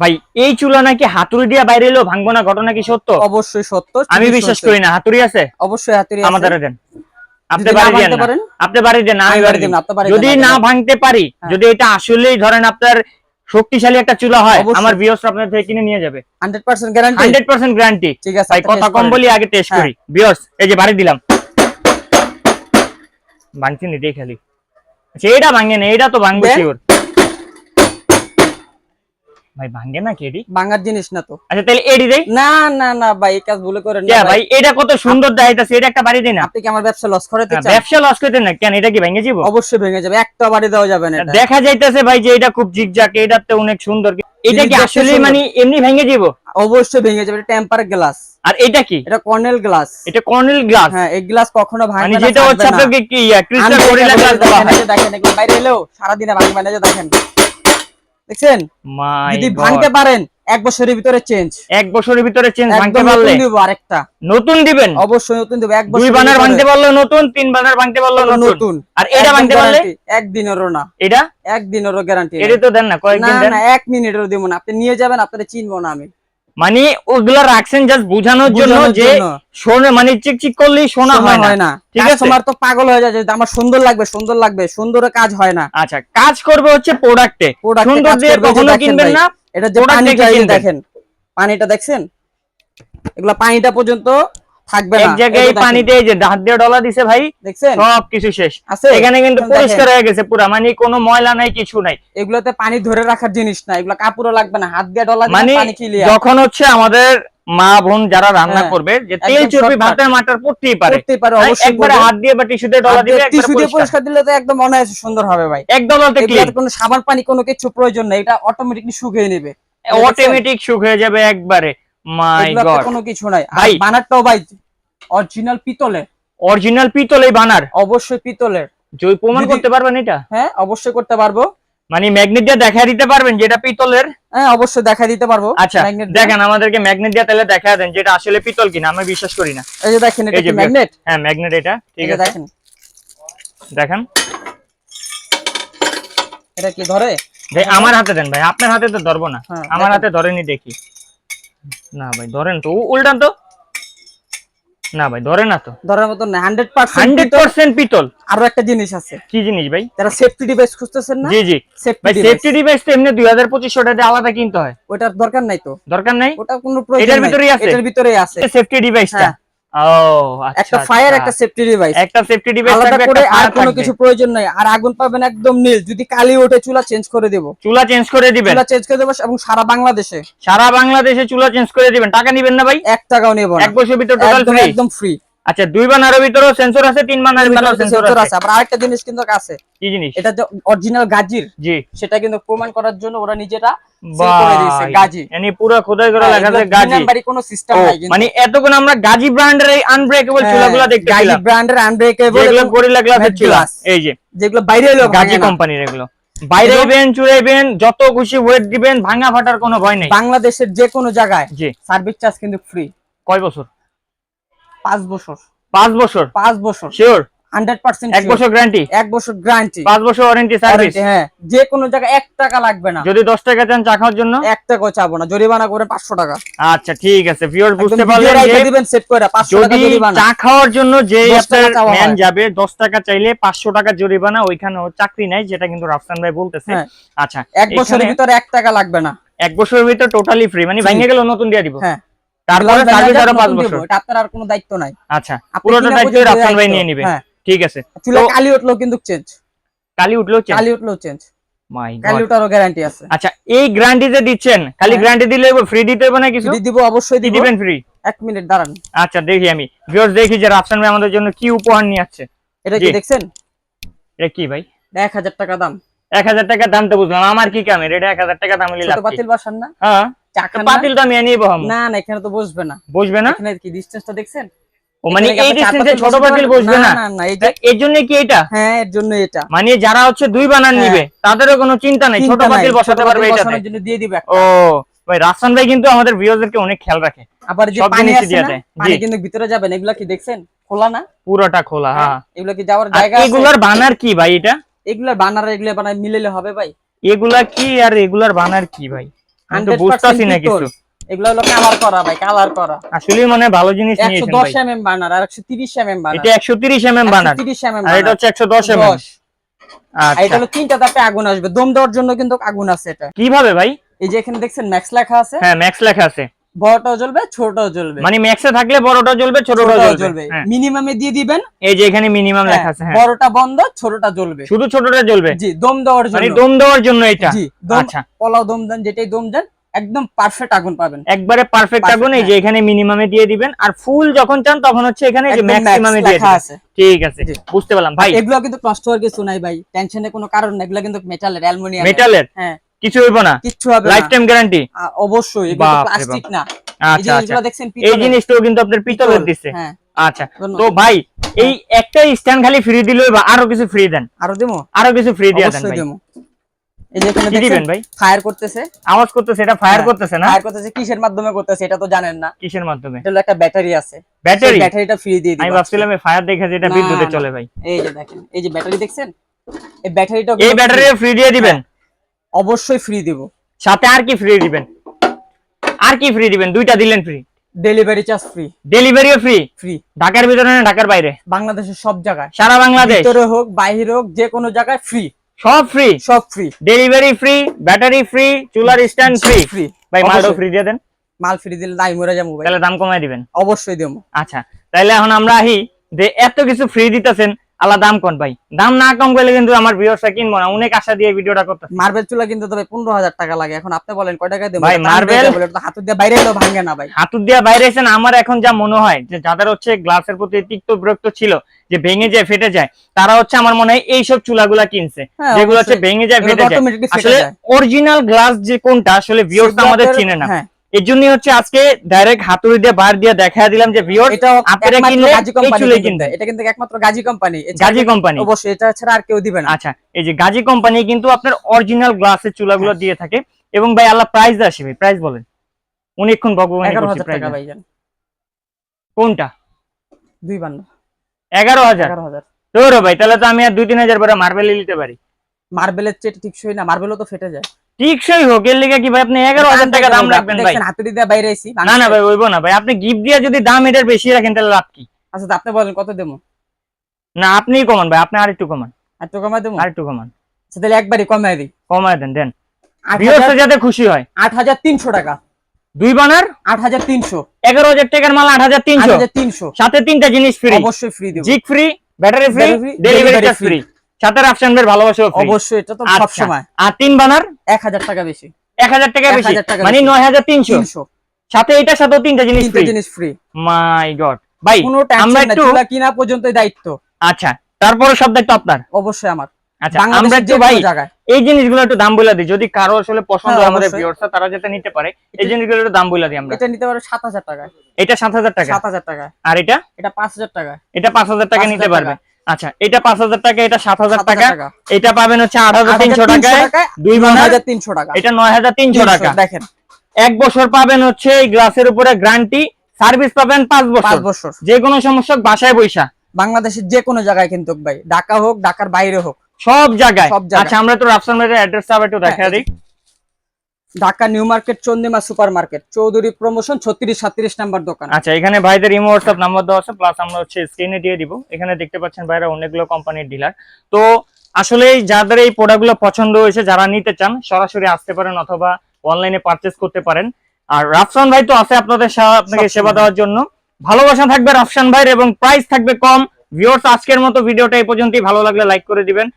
ভাই এই চুলা নাকি হাতুড়ি দিয়ে বাইরে এলেও ভাঙবো না ঘটনা কি সত্য? অবশ্যই সত্য আমি বিশ্বাস করি না হাতুড়ি আছে? অবশ্যই হাতুড়ি আছে। আমাদের দেন। আপনি বাড়ি দেন? আপনি বাড়ি দেন আমি বাড়ি দেন যদি না ভাঙতে পারি হ্যাঁ। যদি এটা আসলেই ধরেন আপনার শক্তিশালী একটা চুলা হয় আমার বিয়স আপনার থেকে কিনে নিয়ে যাবে। 100% গ্যারান্টি হান্ড্রেড পার্সেন্ট গ্যারান্টি ঠিক আছে ভাই কথা কম বলি আগে টেস্ট হ্যাঁ। করি। বিয়স এই যে বাড়ি দিলাম। ভাঙছি নি দেখ খালি। আচ্ছা এটা ভাঙে না এটা তো ভাঙবে। শিওর ভাই ভাঙে না কেডি ভাঙার জিনিস না তো। আচ্ছা তাহলে এডি দেই। না না না ভাই এই কাজ ভুলে করেন না ভাই। এটা কত সুন্দর দেখাইতাছে এটা একটা বাড়ি দেই না। আপনি কি আমার ব্যবসা লস করাতে হ্যাঁ, চান ব্যবসা লস করতে না কেন? এটা কি ভেঙে যাব অবশ্যই ভেঙে যাবে একটা বাড়ি দেওয়া যাবে না এটা। দেখা যাইতেছে ভাই যে এটা খুব জিগজাক এটাতে অনেক সুন্দর এটা কি আসলে মানে এমনি ভেঙে যাব অবশ্যই ভেঙে যাবে এটা টেম্পার গ্লাস আর এটা কি? এটা কর্নেল গ্লাস এটা কর্নেল গ্লাস হ্যাঁ এই গ্লাস কখনো ভাঙবে মানে না যেটা হচ্ছে আপনাকে কি ক্রিস্টাল গরিলা গ্লাস দেওয়া দেখেন, হয়? বাইরে এলেও সারাদিনে ভাঙবে না যে দেখেন। দেখছেন? যদি ভাঙতে পারেন এক বছরের ভিতরে চেঞ্জ এক বছরের ভিতরে চেঞ্জ ভাঙতে পারলে। দিব আরেকটা। নতুন দিবেন। অবশ্যই নতুন দেবো এক দুই বানার ভাঙতে পারলে নতুন তিন বানার ভাঙতে পারলে নতুন। আর এটা ভাঙতে পারলে? একদিনেরও না। এটা? একদিনেরও গ্যারান্টি এটা তো দেন না কয়েকদিন দেন। না এক মিনিটেরও দিব না। আপনি নিয়ে যাবেন আপনাদের চিনবো না আমি। মানে ওগুলা রাখছেন জাস্ট বোঝানোর জন্য যে। সোনা মানে চিক চিক করলেই সোনা শোনা হয় না ঠিক আছে? তোমার তো পাগল হয়ে যাচ্ছে যে আমার সুন্দর লাগবে সুন্দর লাগবে সুন্দর কাজ হয় না আচ্ছা কাজ করবে হচ্ছে প্রোডাক্টে সুন্দর দিয়ে কখনো কিনবেন না এটা যে পানিটা। দেখেন পানিটা দেখছেন এগুলা পানিটা পর্যন্ত থাকবে না। এক জায়গায় যে পানিতে এই যে হাত দিয়ে ডলা দিছে ভাই দেখছেন? সব কিছু শেষ। আছে? এখানে কিন্তু পরিষ্কার হয়ে গেছে পুরা মানে কোনো ময়লা নাই কিছু নাই। এগুলোতে পানি ধরে রাখার জিনিস না এগুলো কাপড়ও লাগবে না হাত দিয়ে ডলা মানে যখন হচ্ছে আমাদের মা বোন যারা রান্না হ্যাঁ, করবে যে তেল চর্বি ভাতের মাটার পড়তেই পারে। পারে অবশ্যই একবারে হাত দিয়ে বা টিস্যু দিয়ে ডলা টিস্যু দিয়ে পরিষ্কার। দিলে তো একদম অনায়াসে সুন্দর হবে ভাই। এক ডলাতে ক্লিন কোনো সাবান পানি কোনো কিছু প্রয়োজন নেই এটা অটোমেটিকলি শুকিয়ে নেবে। অটোমেটিক শুক হয়ে যাবে একবারে। মাই গড কোনো কিছু নাই। আর ভাই। বানারটাও ভাই অরিজিনাল পিতলের। অরিজিনাল পিতল বানার। অবশ্যই পিতলের। জয় প্রমাণ করতে পারবেন এটা? হ্যাঁ অবশ্যই করতে পারব। মানে ম্যাগনেট দিয়ে দেখা দিতে পারবেন যেটা পিতলের? হ্যাঁ অবশ্যই দেখা দিতে পারব। আচ্ছা দেখেন আমাদেরকে ম্যাগনেট দিয়ে তাহলে দেখা দেন যেটা আসলে পিতল কিনা আমি বিশ্বাস করি না। এই যে দেখেন এটা ম্যাগনেট হ্যাঁ ম্যাগনেট এটা ঠিক আছে। দেখেন। দেখেন। এটা কি ধরে? ভাই আমার হাতে দেন ভাই আপনার হাতে তো ধরবো না। হ্যাঁ, আমার হাতে ধরেনি দেখি। না ভাই ধরেন তো উল্টান তো। না ভাই ধরে না তো। ধরার মতো না হান্ড্রেড পার্সেন্ট হান্ড্রেড পার্সেন্ট পিতল। আরও একটা জিনিস আছে। কি জিনিস ভাই? তারা সেফটি ডিভাইস খুঁজতেছেন না জি জি। ভাই সেফটি ডিভাইস তো এমনি দুই হাজার পঁচিশশো টাকা আলাদা কিনতে হয়। ওটার দরকার নাই তো। দরকার নাই? ওটা কোনো প্রয়োজন এটার। ভিতরেই আছে? এটার ভিতরেই আছে। সেফটি ডিভাইসটা একটা ফায়ার আচ্ছা। একটা সেফটি ডিভাইস একটা সেফটি ডিভাইস আলাদা করে আর কোনো কিছু প্রয়োজন নাই। আর আগুন পাবেন একদম নীল। যদি কালি ওঠে চুলা চেঞ্জ করে দেব। চুলা চেঞ্জ করে দিবেন। চুলা চেঞ্জ করে দেবো এবং সারা বাংলাদেশে। সারা বাংলাদেশে চুলা চেঞ্জ করে দিবেন। টাকা নিবেন না ভাই? এক টাকাও নেব না। এক বছর ভিতর টোটাল ফ্রি একদম ফ্রি আচ্ছা দুই বানারের ভিতরেও সেন্সর আছে তিন বানারের ভিতরেও সেন্সর আছে। আবার আরেকটা জিনিস কিন্তু আছে। কি জিনিস? এটা যে অরিজিনাল গাজির জি। সেটা কিন্তু প্রমাণ করার জন্য ওরা নিজেরা পুরো খোদাই করে হ্যাঁ, লেখা আছে এগুলো নাম্বারই কোনো সিস্টেম নাই মানে এতক্ষণ আমরা গাজী ব্র্যান্ডের এই আনব্রেকেবল চুলাগুলো দেখতে গাজী পেলাম ব্র্যান্ডের আনব্রেকেবল যেগুলো গরিলা গ্লাসের চুলা। এই যে। যেগুলো বাইরে এলো গাজী কোম্পানির এগুলো। বাইরে যত খুশি ওয়েট দিবেন ভাঙা ফাটার কোনো ভয় নেই। বাংলাদেশের যে কোনো জায়গায় জি। সার্ভিস চার্জ কিন্তু ফ্রি কয় বছর? পাঁচ বছর। পাঁচ বছর? পাঁচ বছর। শিওর হান্ড্রেড পার্সেন্ট এক বছর গ্যারান্টি এক বছর গ্যারান্টি পাঁচ বছর ওয়ারেন্টি সার্ভিস হ্যাঁ। যে কোনো জায়গায় এক টাকা লাগবে না। যদি দশ টাকা চান চা খাওয়ার জন্য? এক টাকাও চাবো না। জরিমানা করে পাঁচশো টাকা। আচ্ছা ঠিক আছে। ভিউয়ার বুঝতে পারলেন video রাইখা যে দিবেন সেট করে। পাঁচশো টাকা জরিমানা। চা খাওয়ার জন্য যে আপনার ম্যান যাবে দশ টাকা চাইলে পাঁচশো টাকা জরিমানা ওইখানে চাকরি নাই যেটা কিন্তু রাফসান ভাই বলতেছে। হ্যাঁ। আচ্ছা এক বছরের ভিতরে এক টাকা লাগবে না। এক বছরের ভিতর টোটালি ফ্রি মানে। ভেঙে গেল নতুন দিয়ে দিব। হ্যাঁ। তারপরে সার্ভিস আরও পাঁচ বছর। এটা আপনার আর কোনো দায়িত্ব নাই। আচ্ছা পুরোটা দায়িত্ব রাফসান ভাই নিয়ে নিবে। হ্যাঁ। ঠিক আছে। চুলা কালি উঠল কিন্তু চেঞ্জ কালি উঠল কালি উঠল চেঞ্জ মাই কালি উঠারও গ্যারান্টি আছে। আচ্ছা এই গ্যারান্টি যে দিচ্ছেন খালি। গ্যারান্টি দিলে ফ্রি দিতে হবে না কিছু? দিব অবশ্যই দিব। দিবেন ফ্রি এক মিনিট দাঁড়ান। আচ্ছা দেখি আমি। ভিউয়ার্স দেখি যে রাফসান ভাই আমাদের জন্য কি উপহার নিয়ে আসছে। এটা কি দেখছেন? এটা কি ভাই? এক হাজার টাকা দাম। এক হাজার টাকা দাম তো বুঝলাম। আমার কি কামের? এটা এক হাজার টাকা দাম ছোট লাভ বাসান না? হ্যাঁ। চা তো খান না? পাতিল তো আমি এনে বহাম। না না এখানে তো বসবে না। বসবে না? এখানে কি ডিসটেন্সটা দেখছেন? ও মানে এই ডিস্টেন্সে ছোট পাতিল বসবে। না। না না এর জন্য কি এটা? হ্যাঁ এর জন্য এটা। মানে যারা হচ্ছে দুই বানান হ্যাঁ। নিবে তাদেরও কোনো চিন্তা নাই। ছোট পাতিল বসাতে পারবে বসানোর জন্য দিয়ে দিবে ও ভাই রাফসান ভাই কিন্তু আমাদের ভিউয়ারদেরকে অনেক খেয়াল রাখে। আবার যে পানি আছে না? পানি কিন্তু ভিতরে যাবেন এগুলা কি দেখছেন? খোলা না? পুরোটা খোলা হ্যাঁ এগুলা কি যাওয়ার জায়গা আছে? এগুলার বানার কি ভাই এটা? এগুলা বানার এগুলা বানায় মিলেলে হবে ভাই। এগুলা কি আর এগুলার বানার কি ভাই? আমি তো 100% বুঝতাছি না কিছু। এগুলো হলো কালার করা ভাই কালার করা। আসলে মানে ভালো জিনিস নিয়েছেন এমএম বানার আর এমএম বানার এটা এমএম আর হচ্ছে আর এটা আচ্ছা হলো তিনটা তাপে আগুন আসবে। দম দেওয়ার জন্য কিন্তু আগুন আছে এটা। কীভাবে ভাই? এই যে এখানে দেখছেন ম্যাক্স লেখা আছে। হ্যাঁ ম্যাক্স লেখা আছে। বড়টাও জ্বলবে ছোটটাও জ্বলবে। মানে ম্যাক্সে থাকলে বড়টা জ্বলবে ছোটটা ছোটটাও জ্বলবে। হ্যাঁ। মিনিমামে দিয়ে দিবেন। এই যে এখানে মিনিমাম হ্যাঁ, লেখা আছে হ্যাঁ। বড়টা বন্ধ ছোটটা জ্বলবে। শুধু ছোটটা জ্বলবে? জি দম দেওয়ার মানে দম দেওয়ার জন্য এটা? জি আচ্ছা। পোলাও দম দেন যেটাই দম দেন একদম পারফেক্ট আগুন পাবেন। একবারে পারফেক্ট আগুন এই যে এখানে মিনিমামে দিয়ে দিবেন আর ফুল যখন চান তখন হচ্ছে এখানে যে ম্যাক্সিমামে দিয়ে আছে। ঠিক আছে বুঝতে পারলাম ভাই। এগুলো কিন্তু নষ্ট হওয়ার কিছু নাই ভাই। টেনশনের কোনো কারণ নাই এগুলো কিন্তু মেটালের অ্যালুমিনিয়াম মেটালের হ্যাঁ। কিছু হইব না। কিচ্ছু হবে লাইফ টাইম গ্যারান্টি অবশ্যই বাপ। প্লাস্টিক না। আচ্ছা আচ্ছা। এই জিনিসটাও কিন্তু আপনার পিতলের পিতল, দিচ্ছে হ্যাঁ। আচ্ছা তো ভাই এই একটা স্ট্যান্ড খালি ফ্রি দিলেই বা আরও কিছু ফ্রি দেন। আরও দেবো? আরও কিছু ফ্রি দিয়ে দেন ভাই। এই যে এখানে দিবেন ভাই? ফায়ার করতেছে। আওয়াজ করতেছে এটা ফায়ার হ্যাঁ, করতেছে না? ফায়ার করতেছে কিসের মাধ্যমে করতেছে এটা তো জানেন না। কিসের মাধ্যমে? এটা একটা ব্যাটারি আছে। ব্যাটারি? ব্যাটারিটা ফ্রি দিয়ে আমি দিই ভাবছিলাম ফায়ার দেখে যে এটা বিদ্যুতে চলে ভাই। এই যে দেখেন এই যে ব্যাটারি দেখছেন এই ব্যাটারিটা এই ব্যাটারি ফ্রি দিয়ে দিবেন? অবশ্যই ফ্রি দিব। সাথে আর কি ফ্রি দিবেন? আর কি ফ্রি দিবেন? দুইটা দিলেন ফ্রি ডেলিভারি চার্জ ফ্রি ডেলিভারিও ফ্রি ফ্রি ঢাকার ভিতরে না ঢাকার বাইরে? বাংলাদেশের সব জায়গায়। সারা বাংলাদেশ? ভিতরে হোক বাইরে হোক যে কোনো জায়গায় ফ্রি সব ফ্রি সব free delivery free battery free চুলার স্ট্যান্ড ফ্রি ফ্রি ভাই মালটাও ফ্রি দিয়ে দেন। মাল ফ্রি দিলে দাই মরে যাব ভাই। তাহলে দাম কমায় দিবেন। অবশ্যই দেবো। আচ্ছা তাইলে এখন আমরা আহি যে এত কিছু ফ্রি দিতেছেন আল্লাহ দাম কম ভাই? দাম না কম করলে কিন্তু আমার ভিউয়ার্সরা কিনবো না। অনেক আশা দিয়ে ভিডিওটা করতেছে। মার্বেল চুলা কিন্তু তবে পনেরো হাজার টাকা লাগে। এখন আপনি বলেন কয় টাকা দেবো? ভাই, marble- হাত দিয়ে বাইরে এলো ভাঙে না ভাই। হাতুর দিয়া বাইরে এসেন আমার এখন যা মনে হয় যে যাদের হচ্ছে গ্লাসের প্রতি তিক্ত বিরক্ত ছিল যে ভেঙে যায় ফেটে যায় তারা হচ্ছে আমার মনে হয় এইসব চুলাগুলা কিনছে। হ্যাঁ, যেগুলো হচ্ছে ভেঙে যায় ফেটে যায়। আসলে অরিজিনাল গ্লাস যে কোনটা আসলে ভিউয়ার্স সেগুলো আমাদের চিনে না। হ্যাঁ। এর জন্যই হচ্ছে আজকে ডাইরেক্ট হাতুড়ি দিয়ে বার দিয়ে দেখা দিলাম যে এটা আপনারা কিনলে গাজী এই কোম্পানি চুলাই এটা কিন্তু একমাত্র গাজী কোম্পানি গাজী কোম্পানি অবশ্যই এটা ছাড়া আর কেউ দিবে না। আচ্ছা এই যে গাজী কোম্পানি কিন্তু আপনার অরিজিনাল গ্লাসের চুলাগুলো। দিয়ে থাকে এবং ভাই আল্লাহ প্রাইস আসে ভাই প্রাইস বলেন। অনেকক্ষণ ভগবান কোনটা? দুই বান্ন এগারো হাজার? এগারো হাজার। তোর ভাই তাহলে তো আমি আর দুই তিন হাজার পরে মার্বেল নিতে পারি। মার্বেলের চেয়ে টিকসই না মার্বেলও তো ফেটে যায়। টিকসই হোক এর লিগে কি ভাই আপনি এগারো হাজার টাকা দাম রাখবেন ভাই? দেখছেন হাতুড়ি দিয়ে বাইরে না না ভাই ওইব না ভাই আপনি গিফট দিয়ে যদি দাম এটার বেশি রাখেন তাহলে লাভ কি? আচ্ছা আপনি বলেন কত দেবো? না আপনিই কমান ভাই আপনি আর একটু কমান দেবো? আর একটু কমান। আচ্ছা তাহলে একবারই কমাই দিই। কমায় দেন দেন। ভিউয়ার্স যাতে খুশি হয়। আট হাজার তিনশো টাকা। দুই বানার? আট হাজার তিনশো। এগারো হাজার টাকার মাল আট হাজার আট তিনশো হাজার তিনশো। সাথে তিনটা জিনিস ফ্রি অবশ্যই ফ্রি দেবো। Free battery free delivery. Free সাথে রাফসান ভাইয়ের ভালোবাসা অবশ্যই এটা তো আচ্ছা। সব সময় আর তিন বানার এক হাজার টাকা বেশি। এক হাজার টাকা বেশি? মানে বেশি। নয় হাজার তিনশো? তিনশো। সাথে তিনটা জিনিস ফ্রি জিনিস ফ্রি মাই গড ভাই আমরা একটু কিনা পর্যন্ত দায়িত্ব। আচ্ছা তারপরে সব দায়িত্ব আপনার। অবশ্যই আমার। আচ্ছা আমরা একটু যে ভাই এই জিনিসগুলো একটু দাম বলে দিই। যদি কারও আসলে পছন্দ হ্যাঁ, হয় আমাদের। ভিউয়ার্সরা তারা যেটা নিতে পারে এই জিনিসগুলো একটু দাম বলে দিই আমরা। এটা নিতে পারো সাত হাজার টাকায়। এটা সাত হাজার টাকা? সাত হাজার টাকায়। আর এটা? এটা পাঁচ হাজার টাকায়। এটা পাঁচ হাজার টাকা নিতে পারবে। টাকা। আচ্ছা এটা পাঁচ হাজার টাকা এটা সাত হাজার 7,000 টাকা। এটা পাবেন হচ্ছে আট হাজার তিনশো 8,300 টাকায় দুই নয় বানার হাজার তিনশো টাকা। এটা নয় হাজার তিনশো টাকা। দেখেন। এক বছর পাবেন হচ্ছে এই গ্লাসের উপরে গ্যারান্টি সার্ভিস পাবেন পাঁচ পাঁচ বছর। বছর যে কোনো সমস্যা বাসায় বৈশা। বাংলাদেশের যে কোনো জায়গায় কিন্তু ভাই ঢাকা হোক ঢাকার বাইরে হোক। সব জায়গায়। আচ্ছা আমরা তো রাফসান ভাইয়ের অ্যাড্রেসটা আবার একটু দেখা হ্যাঁ, দিই। Dhaka new market Chandima super market. Chowdhury promotion ছত্রিশ সাত্রিশ নাম্বার দোকান। আচ্ছা এখানে ভাইদের ইমো হোয়াটসঅ্যাপ নাম্বার দেওয়া আছে প্লাস আমরা হচ্ছে স্ক্রিনে দিয়ে দিব। এখানে দেখতে পাচ্ছেন ভাইরা অনেকগুলো কোম্পানির ডিলার তো আসলে যাদের এই প্রোডাক্টগুলো পছন্দ হয়েছে যারা নিতে চান সরাসরি আসতে পারেন অথবা অনলাইনে পারচেস করতে পারেন। আর রাফসান ভাই তো আছে আপনাদের আপনাকে সেবা দেওয়ার জন্য। ভালোবাসা থাকবে রাফসান ভাইয়ের এবং প্রাইস থাকবে কম। ভিউয়ার্স আজকের মতো ভিডিওটা এই পর্যন্তই। ভালো লাগলে লাইক করে দিবেন।